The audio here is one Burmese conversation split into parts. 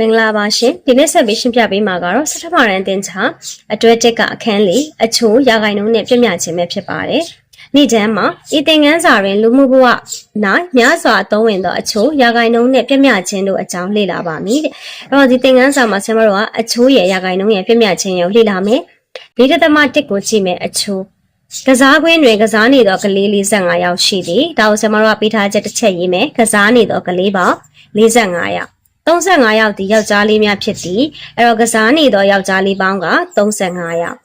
မင်္ဂလာပါရှင်ဒီနေ့ဆက်ပြီးရှင်းပြပေးမှာကတော့စထမရန်တင်ချာအတွဲတက်ကအခန်းလေးအချိုးရာဂိုင်နှုန်းနဲ့ပြည့်မြခြင်းပဲဖြစ်ပါတယ်နေ့တန်းမှာဤသင်ခန်းစာတွင်လူမှုဘဝ၌များစွာအသုံးဝင်သောအချိုးရာဂိုင်နှုန်းနဲ့ပြည့်မြခြင်းတို့အကြောင်းလေ့လာပါမည်တဲ့အဲ့တော့ဒီသင်ခန်းစာမှာဆရာမတို့ကအချိုးရဲ့ရာဂိုင်နှုန်းရဲ့ပြည့်မြခြင်းကိုလေ့လာမယ်ဒီတသမတစ်ကိုကြည့်မယ်အချိုးကစားကွင်းတွင်ကစားနေသောကလေး45ယောက်ရှိသည်ဒါကိုဆရာမတို့ကပေးထားချက်တစ်ချက်ရေးမယ်ကစားနေသောကလေးပေါင်း45ယောက် 35ယောက်ဒီယောက်ျားလေးများဖြစ်သည်အဲ့တော့ကစားနေသောယောက်ျားလေးပေါင်းက35ယောက်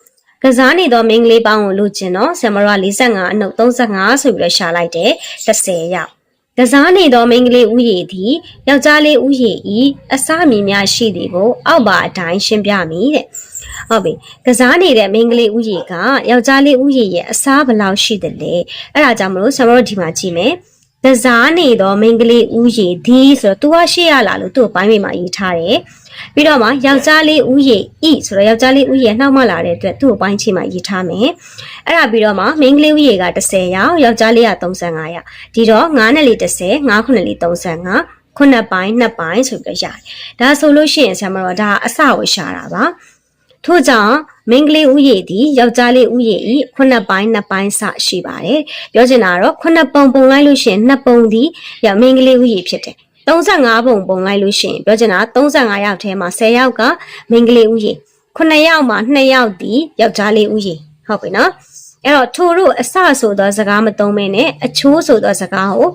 ကစားနေသောမိန်းကလေးပေါင်းကိုလူချင်းတော့ဆမရ45အနုပ်35ဆိုပြီးတော့ရှာလိုက်တယ်30ယောက်ကစားနေသောမိန်းကလေးဥယျာဉ်သည်ယောက်ျားလေးဥယျာဉ်ဤအစမြင်များရှိသည်ကိုအောက်ပါအတိုင်းရှင်းပြမည်တဲ့ဟုတ်ပြီကစားနေတဲ့မိန်းကလေးဥယျာဉ်ကယောက်ျားလေးဥယျာဉ်ရဲ့အစားဘယ်လောက်ရှိတယ်လဲအဲ့ဒါကြောင့်မလို့ဆမရဒီမှာကြည့်မယ် ကစားနေတော့မိန်းကလေးဦးရည်ဒီဆိုတော့ तू ကရှေ့ရလာလို့သူ့ကိုပိုင်းမိမှာရေးထားတယ်ပြီးတော့မှယောက်ျားလေးဦးရည်ဤဆိုတော့ယောက်ျားလေးဦးရည်နှောက်မလာတဲ့အတွက်သူ့ကိုပိုင်းချိမှာရေးထားမယ်အဲ့ဒါပြီးတော့မှမိန်းကလေးဦးရည်က30ယောက်ယောက်ျားလေးက35ယောက်ဒီတော့9နဲ့လေး30 9ခုနဲ့လေး35ခုနှစ်ပိုင်းနှစ်ပိုင်းဆိုပြီးတော့ရတယ်ဒါဆိုလို့ရှိရင်ဆရာမတော်ဒါအစကိုရှာတာပါထို့ကြောင့် မိန်းကလေးဥယျာဉ်သည်ယောက်ျားလေးဥယျာဉ်ဤခုနှစ်ပိုင်းနှစ်ပိုင်းစရှိပါတယ်။ပြောချင်တာကတော့ခုနှစ်ပုံပုံလိုက်လို့ရှိရင်နှစ်ပုံသည်ရမိန်းကလေးဥယျာဉ်ဖြစ်တယ်။35ပုံပုံလိုက်လို့ရှိရင်ပြောချင်တာ35ယောက်ထဲမှာ10ယောက်ကမိန်းကလေးဥယျာဉ်9ယောက်မှာ2ယောက်သည်ယောက်ျားလေးဥယျာဉ်ဟုတ်ပြီနော်။အဲ့တော့ထိုတို့အစဆိုသောစကားမသုံးမဲနဲ့အချိုးဆိုသောစကားကို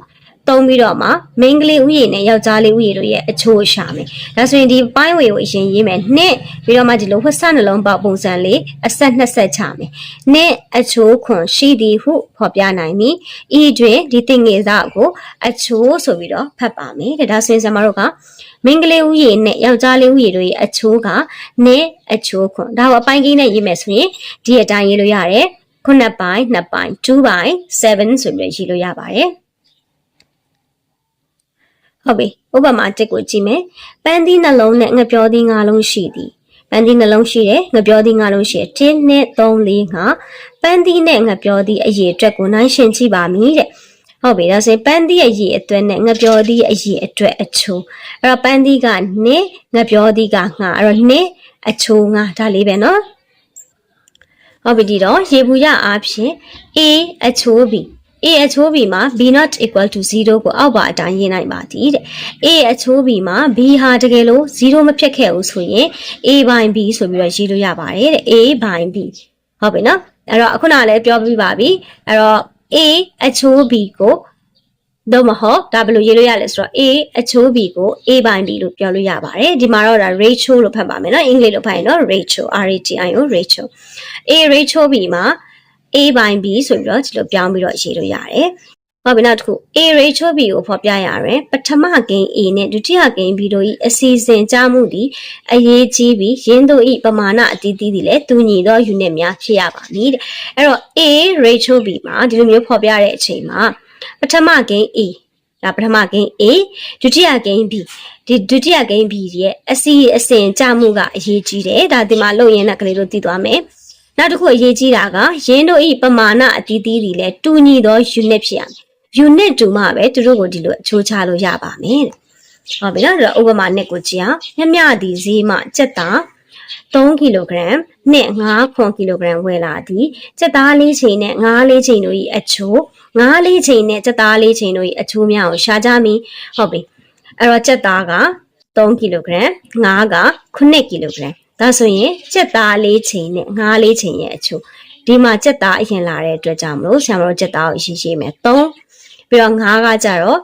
တုံးပြီးတော့မှမိန်းကလေးဥယျာဉ်နဲ့ယောက်ျားလေးဥယျာဉ်တို့ရဲ့အချိုးရှာမယ်။ဒါဆိုရင်ဒီပိုင်းဝေကိုအရင်ရေးမယ်။နှစ်ပြီးတော့မှဒီလိုဝှဆက်နှလုံးပေါက်ပုံစံလေးအဆက်နှစ်ဆက်ချမယ်။နှစ်အချိုးခွန်ရှိသည်ဟုဖော်ပြနိုင်ပြီ။ဤတွင်ဒီတင်ငယ်စာကိုအချိုးဆိုပြီးတော့ဖတ်ပါမယ်တဲ့။ဒါဆိုရင်ကျွန်တော်တို့ကမိန်းကလေးဥယျာဉ်နဲ့ယောက်ျားလေးဥယျာဉ်တို့ရဲ့အချိုးကနှစ်အချိုးခွန်ဒါကိုအပိုင်းကိန်းနဲ့ရေးမယ်ဆိုရင်ဒီအတိုင်းရေးလို့ရတယ်။ခုနှစ်ပိုင်းနှစ်ပိုင်း2ပိုင်း7ဆိုပြီးရေးလို့ရပါတယ်။ ဟုတ်ပြီဥပမာတစ်ကိုကြည့်မယ်ပန်းသီးနှလုံးနဲ့ငပြောသီး၅လုံးရှိသည်ပန်းသီးနှလုံးရှိတယ်ငပြောသီး၅လုံးရှိတယ်1နဲ့3 4 5ပန်းသီးနဲ့ငပြောသီးအရေအတွက်ကိုနှိုင်းယှဉ်ကြည့်ပါမိတဲ့ဟုတ်ပြီဒါဆိုရင်ပန်းသီးအရေအတွက်နဲ့ငပြောသီးအရေအတွက်အချိုးအဲ့တော့ပန်းသီးက1ငပြောသီးက5အဲ့တော့1အချိုး5ဒါလေးပဲနော်ဟုတ်ပြီဒီတော့ရေဘူးရအားဖြင့် A အချိုး B a အချိုး b မှာ b not equal to 0ကိုအောက်ပါအတိုင်းရေးနိုင်ပါသည်တဲ့ a အချိုး b မှာ b ဟာတကယ်လို့0မဖြစ်ခဲ့ဘူးဆိုရင် a by b ဆိုပြီးတော့ရေးလို့ရပါတယ်တဲ့ a by b ဟုတ်ပြီနော်အဲ့တော့ခုနကလည်းပြောပြပါပြီအဲ့တော့ a အချိုး b ကိုတော့မဟုတ်ဒါဘယ်လိုရေးလို့ရလဲဆိုတော့ a အချိုး b ကို a by b လို့ပြောလို့ရပါတယ်ဒီမှာတော့ဒါ ratio လို့ဖတ်ပါမယ်နော်အင်္ဂလိပ်လိုဖတ်ရင်တော့ ratio r a t i o ratio a ratio b မှာ a by b ဆိုပြီးတော့ဒီလိုပြောင်းပြီးတော့ရေးလို့ရတယ်။ဟုတ်ပြီနောက်တစ်ခု a ratio b ကိုဖော်ပြရရင်ပထမဂိမ်း a နဲ့ဒုတိယဂိမ်း b တို့၏အစီအစဉ်ကြားမှုသည်အရေးကြီးပြီးရင်းတို့၏ပမာဏအတီးတီးသည်လည်းတူညီသော unit များဖြစ်ရပါမည်တဲ့။အဲ့တော့ a ratio b မှာဒီလိုမျိုးဖော်ပြတဲ့အချိန်မှာပထမဂိမ်း a ဒါပထမဂိမ်း A ဒုတိယဂိမ်း B ဒီဒုတိယဂိမ်း B ရဲ့အစီအစဉ်ကြမှုကအရေးကြီးတယ်ဒါဒီမှာလုပ်ရင်လည်းကလေးတို့သိသွားမယ် နောက်တစ်ခုအရေးကြီးတာကရင်းတို့ဤပမာဏအတီးတီးတွေလည်းတူညီသော unit ဖြစ်ရမယ် unit တူမှပဲသူတို့ကိုဒီလိုအချိုးချလို့ရပါမယ်တဲ့ဟုတ်ပြီနော်ဒါဥပမာနဲ့ကိုကြည့်အောင်မြမြသည်ဈေးမှစက်သား3ကီလိုဂရမ်နဲ့9ခွန်ကီလိုဂရမ်ဝယ်လာသည်စက်သားလေးချိန်နဲ့9လေးချိန်တို့၏အချိုး9လေးချိန်နဲ့စက်သားလေးချိန်တို့၏အချိုးများကိုရှာကြမည်ဟုတ်ပြီအဲ့တော့စက်သားက3ကီလိုဂရမ်9က9ကီလိုဂရမ် ဒါဆိုရင်စက်သားလေးချိန်နဲ့9လေးချိန်ရဲ့အချိုးဒီမှာစက်သားအရင်လာတဲ့အတွက်ကြောင့်မလို့ဆရာမတို့စက်သားကိုရှင်းရှင်းမယ်3ပြီးတော့9ကကြတော့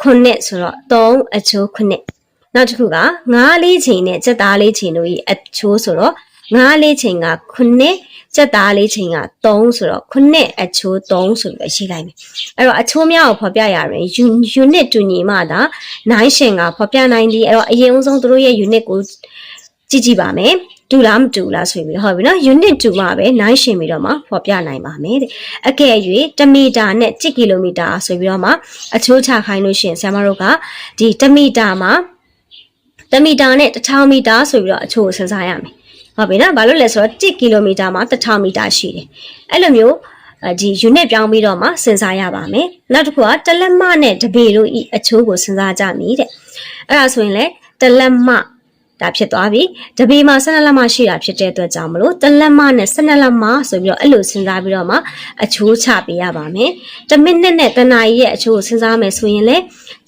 9ဆိုတော့3အချိုး9နောက်တစ်ခုက9လေးချိန်နဲ့စက်သားလေးချိန်တို့၏အချိုးဆိုတော့9လေးချိန်က9စက်သားလေးချိန်က3ဆိုတော့9အချိုး3ဆိုပြီးရှိလိုက်မယ်အဲ့တော့အချိုးများကိုဖော်ပြရရင် unit တူညီမှသာ9ရှင်ကဖော်ပြနိုင်သည်အဲ့တော့အရင်ဦးဆုံးတို့ရဲ့ unit ကို ကြည့်ကြည့်ပါမယ်တူလားမတူလားဆိုပြီးဟုတ်ပြီနော် unit တူမှပဲ9ရှင်ပြီးတော့မှဖော်ပြနိုင်ပါမယ်တဲ့အကယ်၍1မီတာနဲ့1ကီလိုမီတာဆိုပြီးတော့မှအချိုးချခိုင်းလို့ရှိရင်ဆရာမတို့ကဒီ1မီတာမှာ1မီတာနဲ့1000မီတာဆိုပြီးတော့အချိုးကိုစဉ်းစားရမယ်ဟုတ်ပြီနော်ဘာလို့လဲဆိုတော့1ကီလိုမီတာမှာ1000မီတာရှိတယ်အဲ့လိုမျိုးဒီ unit ပြောင်းပြီးတော့မှစဉ်းစားရပါမယ်နောက်တစ်ခုကတလက်မနဲ့တပေတို့ဤအချိုးကိုစဉ်းစားကြမည်တဲ့အဲ့ဒါဆိုရင်လေတလက်မ ဒါဖြစ်သွားပြီတပေမှာ12လက်မရှိတာဖြစ်တဲ့အတွက်ကြောင့်မလို့တစ်လက်မနဲ့12လက်မဆိုပြီးတော့အဲ့လိုစဉ်းစားပြီးတော့မှအချိုးချပေးရပါမယ်တစ်မိနစ်နဲ့တစ်နာရီရဲ့အချိုးကိုစဉ်းစားမယ်ဆိုရင်လေ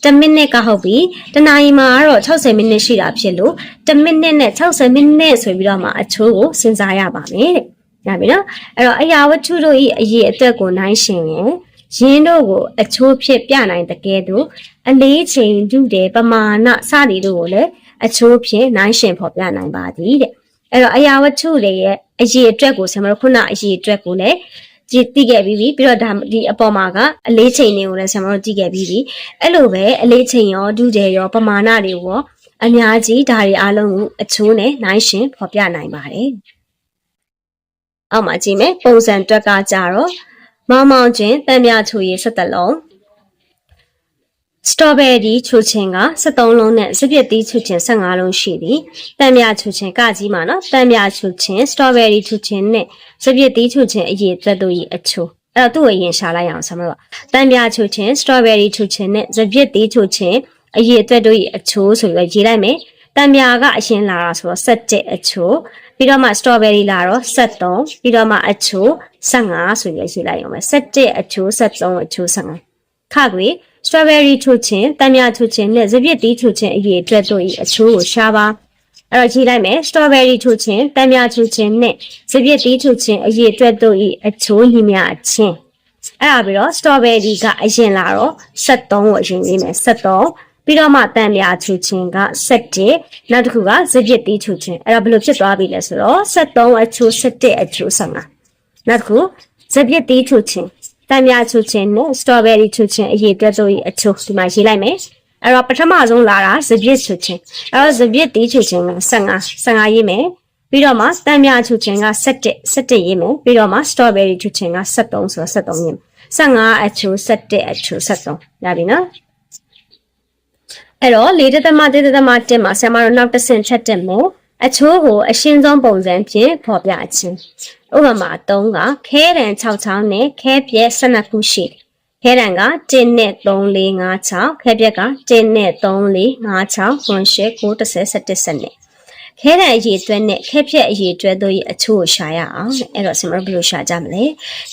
တစ်မိနစ်ကဟုတ်ပြီတစ်နာရီမှာကတော့60မိနစ်ရှိတာဖြစ်လို့တစ်မိနစ်နဲ့60မိနစ်ဆိုပြီးတော့မှအချိုးကိုစဉ်းစားရပါမယ်တဲ့ရပြီနော်အဲ့တော့အရာဝတ္ထုတို့ဤအရေးအတွက်ကိုနိုင်ရှင်ရင်ရင်းတို့ကိုအချိုးဖြစ်ပြနိုင်တဲ့ကဲ့သို့အလေးချိန်ဒုတဲ့ပမာဏစသည်တို့ကိုလည်း အချိုးဖြင့်နိုင်ရှင်ဖော်ပြနိုင်ပါသည်တဲ့အဲ့တော့အရာဝတ္ထုတွေရဲ့အရေးအတွက်ကိုဆရာမတို့ခုနအရေးအတွက်ကိုလည်းကြည့်သိခဲ့ပြီးပြီပြီးတော့ဒါဒီအပေါ်မှာကအလေးချိန်တွေကိုလည်းဆရာမတို့ကြည့်ခဲ့ပြီးပြီအဲ့လိုပဲအလေးချိန်ရောဒုတဲ့ရောပမာဏတွေရောအများကြီးဒါတွေအားလုံးကိုအချိုးနဲ့နိုင်ရှင်ဖော်ပြနိုင်ပါတယ်အောက်မှာကြည့်မယ်ပုံစံတွက်ကကြတော့မောင်မောင်ချင်းတန်မြချူရည်ဆက်တလုံး စတော်ဘယ်ရီချိုချင်က73လုံးနဲ့စပြစ်သီးချိုချင်15လုံးရှိသည်။တန်မြချိုချင်ကကြီးမှာနော်။တန်မြချိုချင်စတော်ဘယ်ရီချိုချင်နဲ့စပြစ်သီးချိုချင်အရေးသက်တို့၏အချိုအဲ့တော့သူ့ကိုရင်ရှာလိုက်အောင်ဆမလို့။တန်မြချိုချင်စတော်ဘယ်ရီချိုချင်နဲ့စပြစ်သီးချိုချင်အရေးသက်တို့၏အချိုဆိုပြီးရေးလိုက်မယ်။တန်မြကအရင်လာတာဆိုတော့17အချိုပြီးတော့မှ strawberry လာတော့73ပြီးတော့မှအချို15ဆိုပြီးရေးလိုက်အောင်မယ်17အချို73အချို15ခကွေ strawberry ထုချင်းတမ်းမြထုချင်းနဲ့စပြစ်တီးထုချင်းအရေးအတွက်တို့ဤအချိုးကိုရှားပါအဲ့တော့ကြည့်လိုက်မယ် strawberry ထုချင်းတမ်းမြထုချင်းနဲ့စပြစ်တီးထုချင်းအရေးအတွက်တို့ဤအချိုးညီမျှချင်းအဲ့ဒါပြီးတော့ strawberry ကအရင်လာတော့73ကိုအရင်ရေးမယ်73ပြီးတော့မှတန်လျာချူချင်းက7နောက်တစ်ခုကစပြစ်တီးချူချင်းအဲ့တော့ဘယ်လိုဖြစ်သွားပြီလဲဆိုတော့73အချိုး7အချိုး15နောက်တစ်ခုစပြစ်တီးချူချင်း တန်မြချူချင်းနဲ့စတော်ဘယ်ရီချူချင်းအရေးအတွက်တို့အချိုးဒီမှာရေးလိုက်မယ်အဲ့တော့ပထမဆုံးလာတာစပြစ်ချူချင်းအဲ့တော့စပြစ်တီးချူချင်းက15 15ရေးမယ်ပြီးတော့မှတန်မြချူချင်းက17 17ရေးမယ်ပြီးတော့မှစတော်ဘယ်ရီချူချင်းက73ဆိုတော့73ရေးမယ်15အချိုး17အချိုး73ရပြီနော်အဲ့တော့လေးတသမတေတသမတက်မှာဆရာမတို့နောက်တစ်ဆင့်ချက်တက်မယ်အချိုးကိုအရှင်းဆုံးပုံစံဖြင့်ဖော်ပြခြင်း ဥပမာ3ကခဲတံ6ချောင်းနဲ့ခဲပြက်12ခုရှိတယ်ခဲတံက1နဲ့3 4 5 6ခဲပြက်က1နဲ့3 4 5 6 9 10 9 10 11 12ခဲတံအရေးအတွက်နဲ့ခဲပြက်အရေးအတွက်တို့ရဲ့အချိုးကိုရှာရအောင်အဲ့တော့ဆင်မတို့ဘယ်လိုရှာကြမလဲ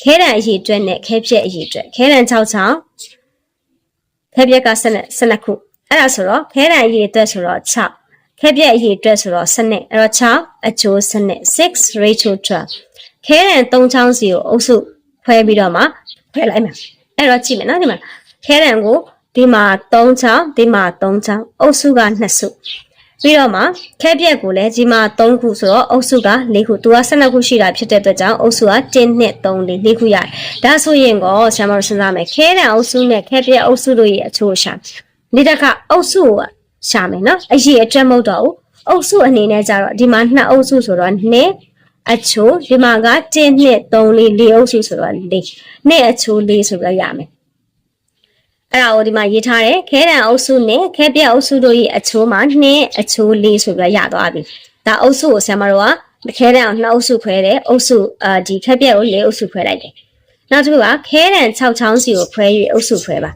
ခဲတံအရေးအတွက်နဲ့ခဲပြက်အရေးအတွက်ခဲတံ6ချောင်းခဲပြက်က12 12ခုအဲ့ဒါဆိုတော့ခဲတံအရေးအတွက်ဆိုတော့6ခဲပြက်အရေးအတွက်ဆိုတော့စနစ်အဲ့တော့6အချိုးစနစ်6 ratio 12 ခဲတံ3ချောင်းစီကိုအုပ်စုခွဲပြီးတော့မှခွဲလိုက်မယ်အဲ့တော့ကြည့်မယ်နော်ဒီမှာခဲတံကိုဒီမှာ3ချောင်းဒီမှာ3ချောင်းအုပ်စုက2စုပြီးတော့မှခဲပြက်ကိုလည်းဒီမှာ3ခုဆိုတော့အုပ်စုက4ခုသူက12ခုရှိတာဖြစ်တဲ့အတွက်ကြောင့်အုပ်စုက1နဲ့3 4 4ခုရတယ်ဒါဆိုရင်ကောဆရာမတို့စဉ်းစားမယ်ခဲတံအုပ်စုနဲ့ခဲပြက်အုပ်စုတို့ရဲ့အချိုးရှာဒီတစ်ခါအုပ်စုကရှာမယ်နော်အရေးအတွက်မဟုတ်တော့ဘူးအုပ်စုအနေနဲ့ကြတော့ဒီမှာနှစ်အုပ်စုဆိုတော့နှစ် အချိုးဒီမှာက1နှစ်3လေး၄အုပ်စုဆိုတော့၄နှစ်အချိုး၄ဆိုတော့ရမယ်အဲ့ဒါကိုဒီမှာရေးထားတယ်ခဲတံအုပ်စုနဲ့ခဲပြအုပ်စုတို့ရဲ့အချိုးမှာနှစ်အချိုး၄ဆိုပြီးရသွားပြီဒါအုပ်စုကိုဆရာမတို့ကခဲတံအောင်နှစ်အုပ်စုခွဲတယ်အုပ်စုအာဒီခဲပြကို၄အုပ်စုခွဲလိုက်တယ်နောက်တစ်ခုကခဲတံ6ချောင်းစီကိုခွဲ၍အုပ်စုခွဲပါ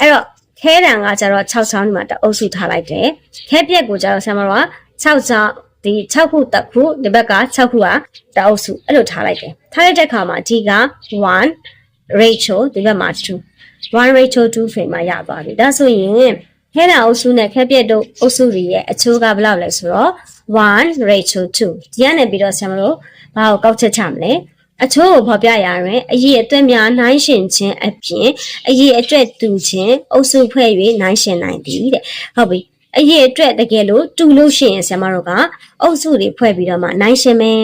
အဲ့တော့ခဲတံကကျတော့6ချောင်းဒီမှာတအုပ်စုထားလိုက်တယ်ခဲပြက်ကိုကျတော့ဆရာမတို့က6ချောင်း ဒီ6ခုတက်ခုဒီဘက်က6ခုကတအုပ်စုအဲ့လိုထားလိုက်တယ်ထားလိုက်တဲ့ခါမှာဒီက1 ratio ဒီဘက်မှာ2 1 ratio 2 frame မှာရသွားပြီဒါဆိုရင်ခဲတံအုပ်စုနဲ့ခဲပြက်တို့အုပ်စုတွေရဲ့အချိုးကဘယ်လောက်လဲဆိုတော့1 ratio 2ဒီကနေပြီးတော့ဆရာမတို့ဘာကိုကောက်ချက်ချမလဲအချိုးကိုဖော်ပြရရင်အရေးအတွက်များနိုင်ရှင်ခြင်းအပြင်အရေးအတွက်တူခြင်းအုပ်စုဖွဲ့၍နိုင်ရှင်နိုင်သည်တဲ့ဟုတ်ပြီ အရေးအတွက်တကယ်လို့တူလို့ရှိရင်ဆရာမတို့ကအုပ်စုတွေဖွဲ့ပြီးတော့မှနိုင်ရှင်မယ်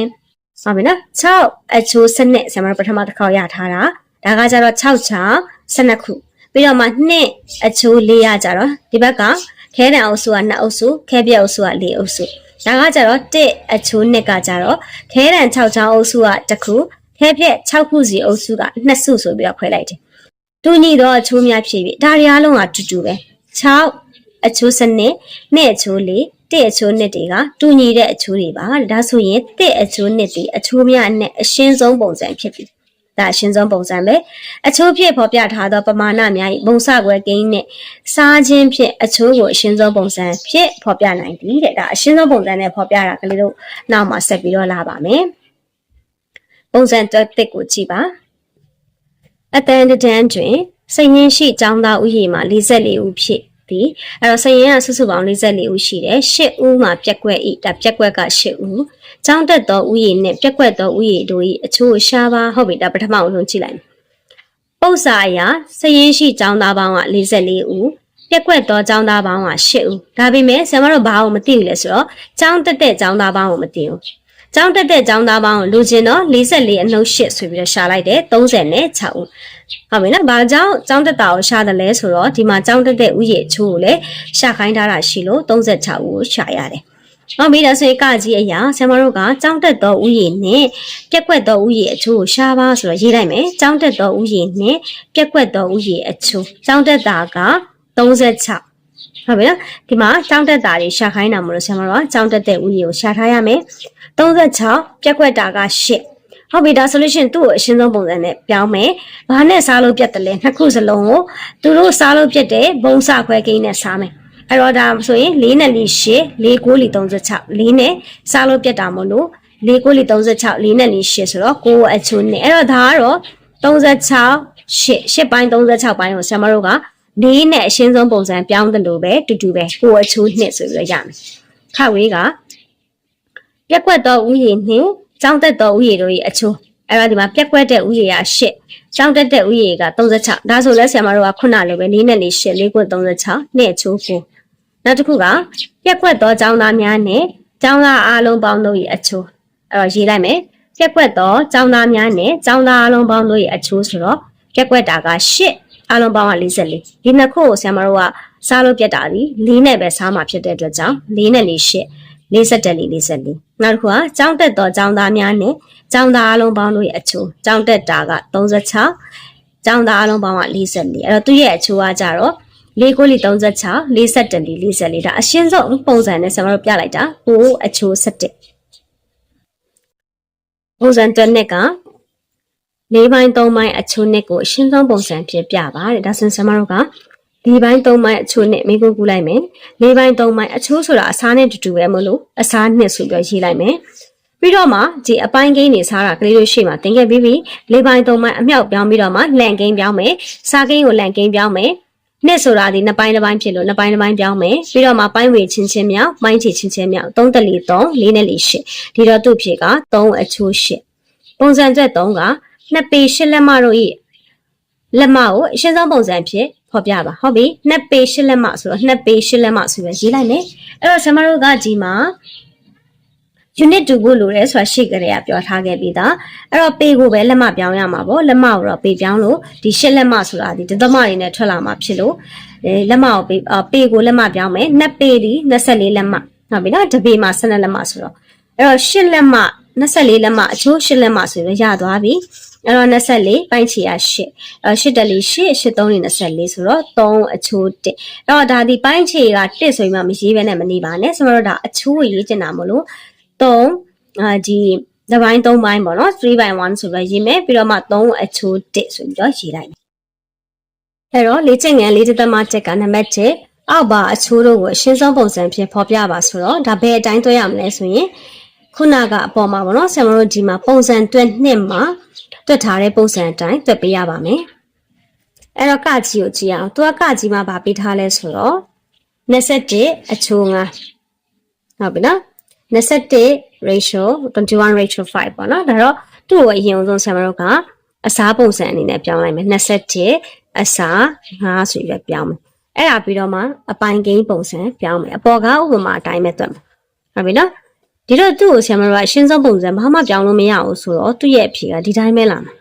ဟုတ်ပြီနော်6အချိုးစနစ်ဆရာမတို့ပထမတစ်ခေါက်ရထားတာဒါကကြတော့6ချောင်း12ခုပြီးတော့မှ2အချိုး4ရကြတော့ဒီဘက်ကခဲတံအုပ်စုက2အုပ်စုခဲပြက်အုပ်စုက4အုပ်စုဒါကကြတော့1အချိုး2ကကြတော့ခဲတံ6ချောင်းအုပ်စုကတစ်ခုခဲပြက်6ခုစီအုပ်စုက2စုဆိုပြီးတော့ခွဲလိုက်တယ်။တူညီတော့အချိုးများဖြစ်ပြီ။ဒါတွေအားလုံးကတူတူပဲ။6 အချိုးစနစ်နဲ့အချိုးလေးတစ်အချိုးနှစ်တွေကတူညီတဲ့အချိုးတွေပါ။ဒါဆိုရင်တစ်အချိုးနှစ်ဒီအချိုးများနဲ့အရှင်းဆုံးပုံစံဖြစ်ပြီဒါအရှင်းဆုံးပုံစံပဲအချိုးဖြင့်ဖော်ပြထားသောပမာဏများ၏ဘုံစကွယ်ကိန်းနှင့်စားခြင်းဖြင့်အချိုးကိုအရှင်းဆုံးပုံစံဖြင့်ဖော်ပြနိုင်သည်တဲ့ဒါအရှင်းဆုံးပုံစံနဲ့ဖော်ပြတာကလေးတို့နောက်မှာဆက်ပြီးတော့လာပါမယ်ပုံစံတစ်တစ်ကိုကြည့်ပါအတန်တန်းတွင်စိတ်ရင်းရှိចောင်းသားဥယျာဉ်မှာ44ဦးဖြစ် သည်အဲ့တော့စိတ်ရင်းကစုစုပေါင်း44ဦးရှိတယ်8ဦးမှာပြက်ကွက်ဤဒါပြက်ကွက်က8ဦးចောင်းတက်သောဥယျာဉ်နဲ့ပြက်ကွက်သောဥယျာဉ်တို့၏အချိုးရှားပါဟုတ်ပြီဒါပထမအောင်ဆုံးကြည့်လိုက်ပု္ပ္ပစာအရာစိတ်ရင်းရှိចောင်းသားပေါင်းက44ဦးပြက်ကွက်သောចောင်းသားပေါင်းက8ဦးဒါပေမဲ့ဆရာမတို့ဘာကိုမသိဘူးလဲဆိုတော့ចောင်းတက်တဲ့ចောင်းသားပေါင်းကိုမသိဘူး ကျောင်းတက်တဲ့ကျောင်းသားပေါင်းလူချင်းတော့44အနှုတ်8ဆိုပြီးတော့ရှာလိုက်တယ်30နဲ့6ဦးဟုတ်ပြီနော်။ဘာကြောင့်ကျောင်းတက်တာကိုရှာတယ်လဲဆိုတော့ဒီမှာကျောင်းတက်တဲ့ဥယျာဉ်ချိုးကိုလည်းရှာခိုင်းထားတာရှိလို့36ဦးကိုရှာရတယ်။နောက်ပြီးတော့ဆိုရင်ကကြီးအရာဆရာမတို့ကကြောင်းတက်သောဥယျာဉ်နဲ့ပြက်ကွက်သောဥယျာဉ်အချို့ကိုရှားပါဆိုတော့ရေးလိုက်မယ်။ကြောင်းတက်သောဥယျာဉ်နဲ့ပြက်ကွက်သောဥယျာဉ်အချို့ကြောင်းတက်တာက36 ဟုတ်ပြီနော်ဒီမှာចောင်းတက်တာတွေရှာခိုင်းတာမလို့ဆရာမတို့ကចောင်းတက်တဲ့ဥယျာဉ်ကိုရှာထားရမယ်36ပြက်ကွက်တာက8ဟုတ်ပြီဒါဆိုလို့ရှိရင်သူ့ကိုအရှင်းဆုံးပုံစံနဲ့ပြောင်းမယ်။ဘာနဲ့စားလို့ပြတ်တယ်လဲနှစ်ခုစလုံးကိုသူတို့စားလို့ပြတ်တဲ့ဘုံစခွဲကိန်းနဲ့စားမယ်။အဲ့တော့ဒါဆိုရင်4နဲ့4 8 4 9လီ36 4နဲ့စားလို့ပြတ်တာမလို့4 9လီ36 4နဲ့4 8ဆိုတော့9အချိုးနဲ့အဲ့တော့ဒါကတော့36 8 8ပိုင်း36ပိုင်းကိုဆရာမတို့က ၄နဲ့အရှင်းဆုံးပုံစံပြောင်းတယ်လို့ပဲတူတူပဲကိုအချိုးနှစ်ဆိုပြီးတော့ရမယ်။ခဝေးကပြက်ကွက်တော့ဥယျာဉ်နှင့်ကျောင်းတက်တော်ဥယေတို့ရဲ့အချိုးအဲ့တော့ဒီမှာပြက်ကွက်တဲ့ဥယေက8ကျောင်းတက်တဲ့ဥယေက36ဒါဆိုလဲဆရာမတို့ကခုနလိုပဲ4နဲ့4 8 4ကွ36နဲ့အချိုး9နောက်တစ်ခုကပြက်ကွက်သောကျောင်းသားများနဲ့ကျောင်းသားအားလုံးပေါင်းတို့ရဲ့အချိုးအဲ့တော့ရေးလိုက်မယ်ပြက်ကွက်သောကျောင်းသားများနဲ့ကျောင်းသားအားလုံးပေါင်းတို့ရဲ့အချိုးဆိုတော့ပြက်ကွက်တာက8 အားလုံးပေါင်းက44ဒီနှစ်ခုကိုဆရာမတို့ကစားလို့ပြက်တာဒီ4နဲ့ပဲစားမှာဖြစ်တဲ့အတွက်ကြောင့်4နဲ့4 8 41လေး44နောက်တစ်ခုကကျောင်းတက်သောကျောင်းသားများနဲ့ကျောင်းသားအလုံးပေါင်းတို့ရဲ့အချိုးကျောင်းတက်တာက36ကျောင်းသားအလုံးပေါင်းက44အဲ့တော့သူ့ရဲ့အချိုးကကြတော့လေးကိုလီ36 41လီ44ဒါအရှင်းဆုံးပုံစံနဲ့ကျွန်တော်တို့ပြလိုက်တာဟိုအချိုး17ပုံစံတစ်နှစ်က ၄ပိုင်း၃ပိုင်းအချိုးနှစ်ကိုအရှင်းဆုံးပုံစံဖြစ်ပြပါတဲ့ဒါဆိုရင်ကျွန်တော်တို့ကဒီပိုင်း၃ပိုင်းအချိုးနဲ့မိကုန်းကူလိုက်မယ်၄ပိုင်း၃ပိုင်းအချိုးဆိုတာအစားနဲ့တူတူပဲမလို့အစားနှစ်ဆိုပြီးရေးလိုက်မယ်ပြီးတော့မှဒီအပိုင်းကိန်းတွေစားတာကလေးတို့ရှိမှသင်ခဲ့ပြီးပြီ၄ပိုင်း၃ပိုင်းအမြောက်ပြောင်းပြီးတော့မှလန်ကိန်းပြောင်းမယ်စားကိန်းကိုလန်ကိန်းပြောင်းမယ်နှစ်ဆိုတာဒီနှစ်ပိုင်းတစ်ပိုင်းဖြစ်လို့နှစ်ပိုင်းတစ်ပိုင်းပြောင်းမယ်ပြီးတော့မှပိုင်းဝေချင်းချင်းမြောက်ပိုင်းချီချင်းချင်းမြောက်3တလီ3 4နဲ့လီ8ဒီတော့သူ့ဖြစ်က3အချိုး8ပုံစံကျက်3က နှစ်ပေ8လက်မတို့ဤလက်မကိုအရှင်းဆုံးပုံစံဖြစ်ဖော်ပြပါဟုတ်ပြီနှစ်ပေ8လက်မဆိုတော့နှစ်ပေ8လက်မဆိုပြီးရေးလိုက်မယ်အဲ့တော့ဆမတို့ကဒီမှာ unit 2ကိုလိုရဲဆိုတာရှေ့ကလေးကပြောထားခဲ့ပြီးသားအဲ့တော့ပေကိုပဲလက်မပြောင်းရမှာပေါ့လက်မကိုတော့ပေပြောင်းလို့ဒီရှစ်လက်မဆိုတာဒီဒသမတွေနဲ့ထွက်လာမှာဖြစ်လို့အဲလက်မကိုပေပေကိုလက်မပြောင်းမယ်နှစ်ပေဒီ24လက်မဟုတ်ပြီနော်တပေမှာ12လက်မဆိုတော့အဲ့တော့ရှစ်လက်မ24လက်မအချိုးရှစ်လက်မဆိုပြီးရသွားပြီ အဲ့တော့24ပိုင်းချီရ8အဲ8တက်လေး8 8 3လေး24ဆိုတော့3အချိုး1အဲ့တော့ဒါဒီပိုင်းချီက1ဆိုရင်မှမရေးဘဲနဲ့မနေပါနဲ့ဆိုတော့ဒါအချိုးကိုရေးချင်တာမလို့3အာဒီဒီပိုင်း3ပိုင်းပေါ့နော်3 by 1ဆိုပြီးရေးမယ်ပြီးတော့မှ3အချိုး1ဆိုပြီးတော့ရေးလိုက်မယ်အဲ့တော့လေးချက်ငန်းလေးတစ်သက်မှချက်ကနံပါတ်7အောက်ပါအချိုးတို့ကိုအရှင်းဆုံးပုံစံဖြင့်ဖော်ပြပါဆိုတော့ဒါဘယ်အတိုင်းသွဲရမလဲဆိုရင်ခုနကအပေါ်မှာပေါ့နော်ဆရာမတို့ဒီမှာပုံစံတွဲနှစ်မှာ တွက်ထားတဲ့ပုံစံအတိုင်းတွက်ပေးရပါမယ်အဲ့တော့ကကြီးကိုကြည့်အောင်သူကကကြီးမှာဗာပေးထားလဲဆိုတော့21အချိုး9ဟုတ်ပြီနော်21 ratio 21 ratio 5ပေါ့နော်ဒါတော့သူ့ကိုအရင်ဆုံးဆရာမတို့ကအစားပုံစံအနေနဲ့ပြောင်းလိုက်မယ်21အစား5ဆိုပြီးပြောင်းမယ်အဲ့ဒါပြီးတော့မှအပိုင်ကိန်းပုံစံပြောင်းမယ်အပေါ်ကဥပမာအတိုင်းပဲတွက်မယ်ဟုတ်ပြီနော် ဒီတော့သူ့ကိုဆရာမတို့ကအရှင်းဆုံးပုံစံဘာမှပြောင်းလို့မရဘူးဆိုတော့သူ့ရဲ့အဖြေကဒီတိုင်းပဲလာမှာ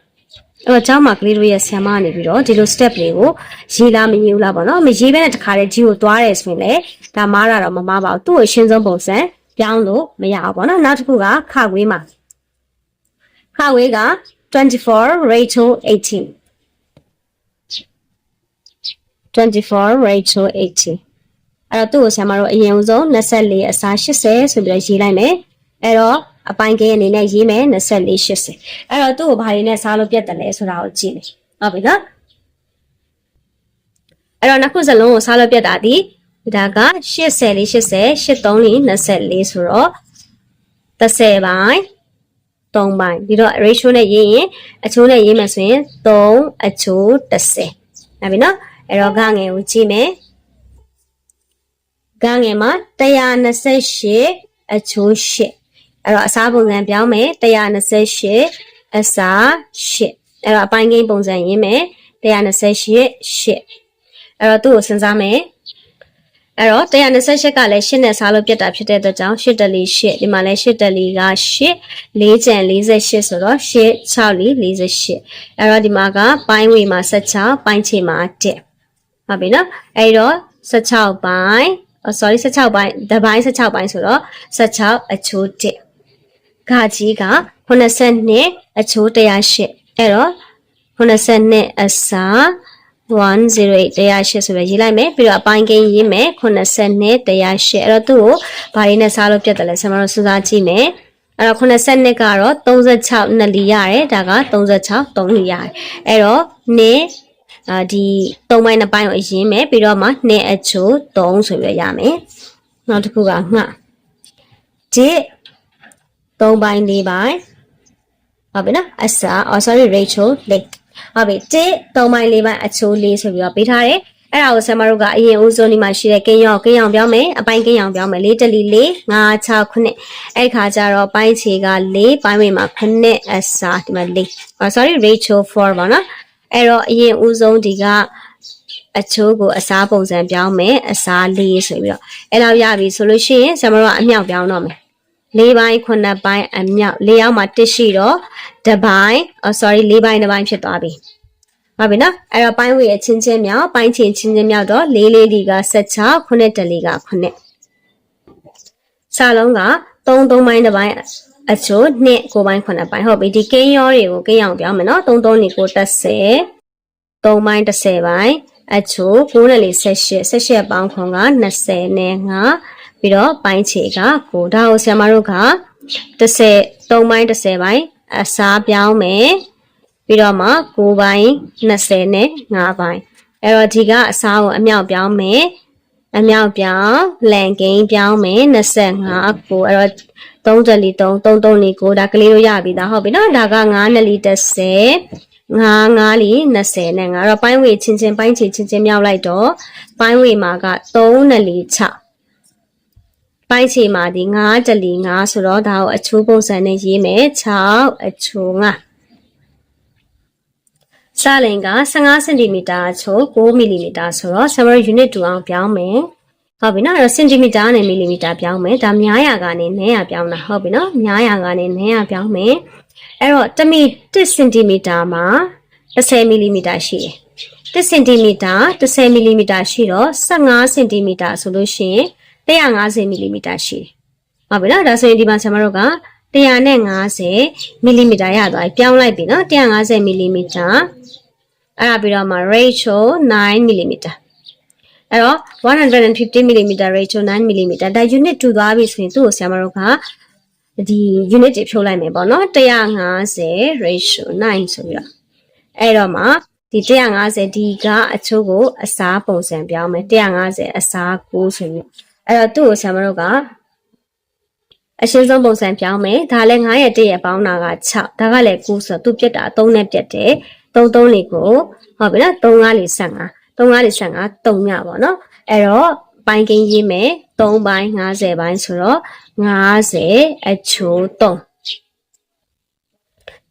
အဲ့တော့ကျောင်းမှာကလေးတို့ရဲ့ဆရာမကနေပြီးတော့ဒီလို step တွေကိုရေးလားမရေးဘူးလားပေါ့နော်မရေးဘဲနဲ့တခါတည်းကြီးကိုသွားတယ်ဆိုရင်လေဒါမားတာတော့မမားပါဘူးသူ့ကိုရှင်းဆုံးပုံစံပြောင်းလို့မရဘူးပေါ့နော်နောက်တစ်ခုကခခွေးမှာခခွေးက24 ratio 18 24 ratio 18 အဲ့တော့သူ့ကိုဆရာမတို့အရင်ဆုံး24အစား80ဆိုပြီးတော့ရေးလိုက်မယ်အဲ့တော့အပိုင်းကင်းအနေနဲ့ရေးမယ်24 80အဲ့တော့သူ့ကိုဘာတွေနဲ့စားလို့ပြတ်တယ်လဲဆိုတာကိုကြည့်မယ်ဟုတ်ပြီနော်အဲ့တော့နှစ်ခုစလုံးကိုစားလို့ပြတ်တာဒီဒါက80လေး80 83လေး24ဆိုတော့30ပိုင်း3ပိုင်းပြီးတော့ ratio နဲ့ရေးရင်အချိုးနဲ့ရေးမယ်ဆိုရင်3အချိုး30ဟုတ်ပြီနော်အဲ့တော့ဂငယ်ကိုကြည့်မယ် ဂငယ်မှာ128အချိုး8အဲ့တော့အစားပုံစံပြောင်းမယ်128အစား8အဲ့တော့အပိုင်းကိန်းပုံစံရင်းမယ်128 8အဲ့တော့သူ့ကိုစဉ်းစားမယ်အဲ့တော့128ကလည်း8နဲ့စားလို့ပြတ်တာဖြစ်တဲ့အတွက်ကြောင့်8တလီ8ဒီမှာလည်း8တလီက8 4ကျန်48ဆိုတော့8 6လီ48အဲ့တော့ဒီမှာကပိုင်းဝေမှာ16ပိုင်းချေမှာ1ဟုတ်ပြီနော်အဲ့တော့16ပိုင်း oh sorry 16ပိုင်းတပိုင်း16ပိုင်းဆိုတော့16အချိုး1ဂါကြီးက82အချိုး108အဲ့တော့82အစား108တရား8ဆိုပဲရေးလိုက်မယ်ပြီးတော့အပိုင်းကိန်းရေးမယ်82တရား8အဲ့တော့သူ့ကိုဘာတွေနဲ့စားလို့ပြတ်တယ်လဲဆရာမတို့စူးစမ်းကြည့်မယ်အဲ့တော့82ကတော့36နှစ်လီရတယ်ဒါက36 3လီရတယ်အဲ့တော့နှစ် အာဒီ3ပိုင်း2ပိုင်းကိုအရင်မယ်ပြီးတော့မှနှစ်အချိုး3ဆိုပြီးရမယ်နောက်တစ်ခုကငှဒီ3ပိုင်း4ပိုင်းဟုတ်ပြီနော်အစာ oh sorry ratio link ဟုတ်ပြီ1 3ပိုင်း4ပိုင်းအချိုး4ဆိုပြီးတော့ပေးထားတယ်အဲ့ဒါကိုဆရာမတို့ကအရင်ဦးဆုံးဒီမှာရှိတဲ့ကင်းရောင်ကင်းရောင်ပြောင်းမယ်အပိုင်းကင်းရောင်ပြောင်းမယ်၄တလီ၄5 6 9အဲ့ခါကျတော့ပိုင်းခြေက၄ပိုင်းဝေမှာ9အစားဒီမှာ၄ oh sorry ratio 4ပါနော် အဲ့တော့အရင်ဦးဆုံးဒီကအချိုးကိုအစားပုံစံပြောင်းမယ်အစား၄ဆိုပြီးတော့အဲ့လောက်ရပြီဆိုလို့ရှိရင်ဆရာမတို့ကအမြောက်ပြောင်းတော့မယ်၄ပိုင်း9ပိုင်းအမြောက်၄ရောက်မှာတစ်ရှိတော့တစ်ပိုင်း oh sorry ၄ပိုင်းတစ်ပိုင်းဖြစ်သွားပြီဟုတ်ပြီနော်အဲ့တော့ပိုင်းဝေအချင်းချင်းမြောက်ပိုင်းချင်းချင်းချင်းမြောက်တော့၄လေးဒီက16ခုနှစ်တလီကခုနှစ်စာလုံးက3 3ပိုင်းတစ်ပိုင်း အချိုးနှစ်ကိုပိုင်းခုနှစ်ပိုင်းဟုတ်ပြီဒီကင်းရောတွေကိုကင်းအောင်ပြောင်းမယ်နော်3 3နေကို30 3ပိုင်း30ပိုင်းအချိုး9နဲ့18 18ပေါင်းခွန်က20နဲ့5ပြီးတော့ပိုင်းခြေက9ဒါကိုဆရာမတို့က30 3ပိုင်း30ပိုင်းအစားပြောင်းမယ်ပြီးတော့မှ9ပိုင်း20နဲ့5ပိုင်းအဲ့တော့ဒီကအစားကိုအမြောက်ပြောင်းမယ်အမြောက်ပြောင်းလန်ကိန်းပြောင်းမယ်25ကိုအဲ့တော့ 3လီ3 3 3လီကိုဒါကလေးတို့ရပြီသားဟုတ်ပြီနော်ဒါက9လီ30 9 9လီ20နဲ့9တော့ပိုင်းဝေချင်းချင်းပိုင်းချီချင်းချင်းမြောက်လိုက်တော့ပိုင်းဝေမှာက3လီ6ပိုင်းချီမှာဒီ9တလီ9ဆိုတော့ဒါကိုအချိုးပုံစံနဲ့ရေးမယ်6အချိုး9စလင်က15စင်တီမီတာအချိုး9မီလီမီတာဆိုတော့ summer unit တူအောင်ပြောင်းမယ် ဟုတ်ပြီနော်အဲ့တော့စင်တီမီတာနဲ့မီလီမီတာပြောင်းမယ်ဒါများရာကနေနည်းရာပြောင်းတာဟုတ်ပြီနော်များရာကနေနည်းရာပြောင်းမယ်အဲ့တော့တမီ1စင်တီမီတာမှာ10မီလီမီတာရှိတယ်1စင်တီမီတာ10မီလီမီတာရှိတော့15စင်တီမီတာဆိုလို့ရှိရင်150မီလီမီတာရှိတယ်ဟုတ်ပြီနော်ဒါဆိုရင်ဒီမှာဆရာမတို့က150မီလီမီတာရသွားပြီပြောင်းလိုက်ပြီနော်150မီလီမီတာအဲ့ဒါပြီးတော့မှ ratio 9မီလီမီတာ အဲ့တော့150 mm ratio 9 mm ဒါ unit တူသွားပြီဆိုရင်သူ့ကိုဆရာမတို့ကဒီ unit တွေဖြုတ်လိုက်မယ်ပေါ့နော်150 ratio 9ဆိုပြီးတော့အဲ့တော့မှဒီ150ဒီကအချိုးကိုအစားပုံစံပြောင်းမယ်150အစား9ဆိုပြီးအဲ့တော့သူ့ကိုဆရာမတို့ကအရှင်းဆုံးပုံစံပြောင်းမယ်ဒါလည်း9ရက်1ရက်ပေါင်းတာက6ဒါကလည်း9ဆိုတော့သူပြက်တာ3နဲ့ပြက်တယ်3 3လေးကိုဟုတ်ပြီနော်3 5လေး15 3 5 လေး15 3ညပေါ့နော်အဲ့တော့ပိုင်းကင်းရေးမယ်3ပိုင်း50ပိုင်းဆိုတော့50အချိုး3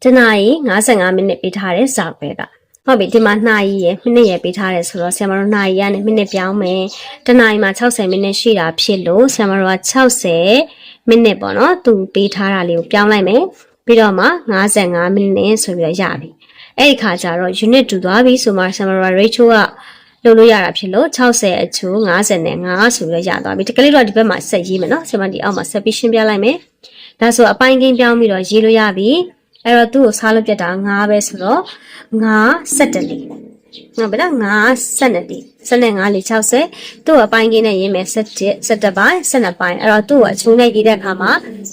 တနာရီ55မိနစ်ပေးထားတဲ့စာပဲကဟုတ်ပြီဒီမှာနှာရီရယ်မိနစ်ရယ်ပေးထားတယ်ဆိုတော့ဆရာမတို့နှာရီကနေမိနစ်ပြောင်းမယ်တနာရီမှာ60မိနစ်ရှိတာဖြစ်လို့ဆရာမတို့က60မိနစ်ပေါ့နော်သူပေးထားတာလေးကိုပြောင်းလိုက်မယ်ပြီးတော့မှ55မိနစ်ဆိုပြီးတော့ရပြီအဲ့ဒီခါကျတော့ unit တူသွားပြီဆိုမှ summary ratio က လုပ်လို့ရတာဖြစ်လို့60အချိုး50နဲ့5ဆိုပြီးတော့ရသွားပြီဒီကလေးတော့ဒီဘက်မှာဆက်ရေးမယ်နော်ဆရာမဒီအောက်မှာဆက်ပြီးရှင်းပြလိုက်မယ်ဒါဆိုအပိုင်းကိန်းပြောင်းပြီးတော့ရေးလို့ရပြီအဲ့တော့သူ့ကိုစားလို့ပြတ်တာ9ပဲဆိုတော့9 17လီငါဘယ်တော့9 12တီ12 5 60သူ့အပိုင်းကင်းနဲ့ရင်းမယ်17 17ပိုင်း12ပိုင်းအဲ့တော့သူ့ကိုအချိုးနဲ့ရေးတဲ့အခါမှာ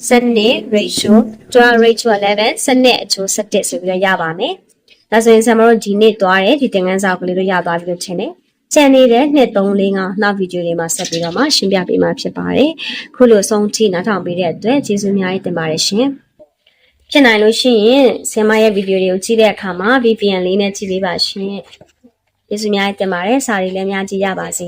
12 ratio 12 ratio 11 12အချိုး17ဆိုပြီးတော့ရပါမယ်ဒါဆိုရင်ဆရာမတို့ဒီနေ့သွားတယ်ဒီသင်ခန်းစာကလေးတို့ရသွားပြီလို့ထင်တယ် ကျန်နေတဲ့2 3 4 5နောက်ဗီဒီယိုတွေမှာဆက်ပြီးတော့မှရှင်းပြပေးမှာဖြစ်ပါတယ်ခုလိုဆုံးထိနားထောင်ပေးတဲ့အတွက်ကျေးဇူးအများကြီးတင်ပါတယ်ရှင်ဖြစ်နိုင်လို့ရှိရင်ဆင်မရဲ့ဗီဒီယိုတွေကိုကြည့်တဲ့အခါမှာ VPN လေးနဲ့ကြည့်ပေးပါရှင်ကျေးဇူးများတင်ပါတယ်စာရီလည်းများကြည့်ရပါစေ